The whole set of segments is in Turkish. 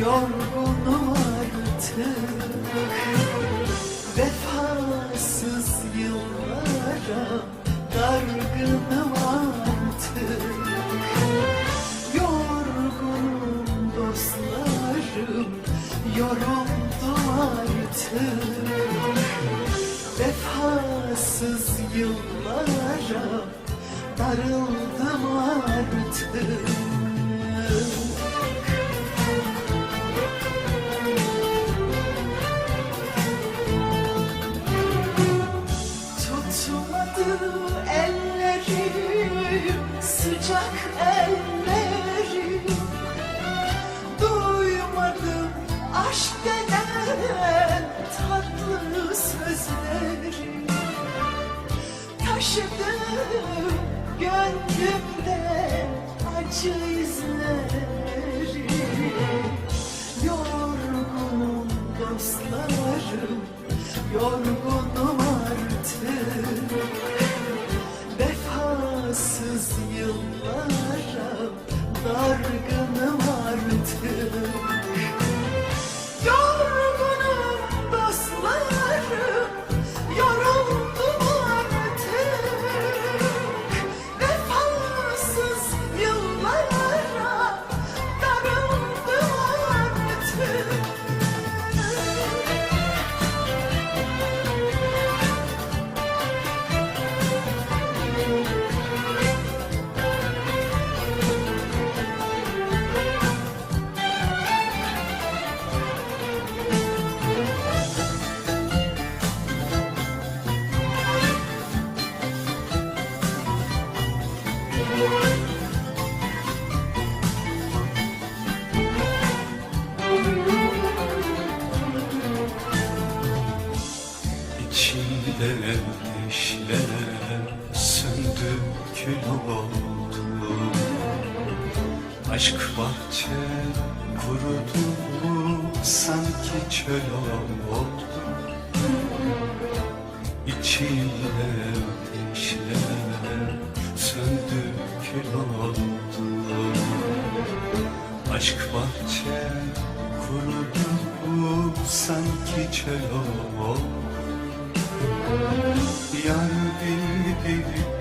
yorgunum artık. Vefasız yıllara dargınım artık. Yorgunum dostlarım, yoruldum artık. Vefasız yıllara darıldım artık sıcak ellerim Duymadım aşk denen tatlı sözleri Taşıdım gönlümde acı izleri Yorgunum dostlarım, yorgunum kül oldu Aşk bahçe kurudu. Sanki çöl oldu. İçimde ateşler söndü kül oldu. Aşk bahçe kurudu. Sanki çöl oldu. Yar o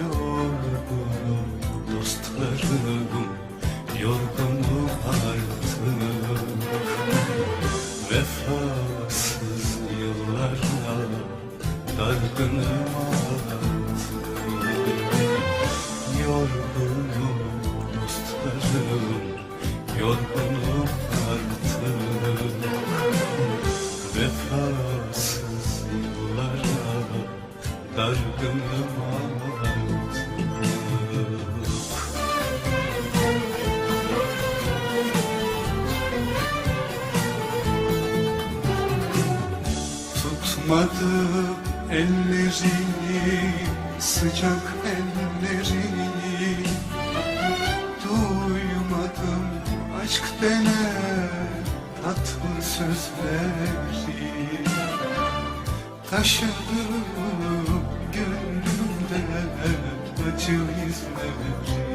Yorgunum dostlarım yorgunum artık Vefasız yıllarla dargınım artık Yorgunum dostlarım Yorgunum Tutmadı ellerini Sıcak ellerini. Duymadım aşk denen tatlı sözleri. Taşıdım gönlümde acı izleri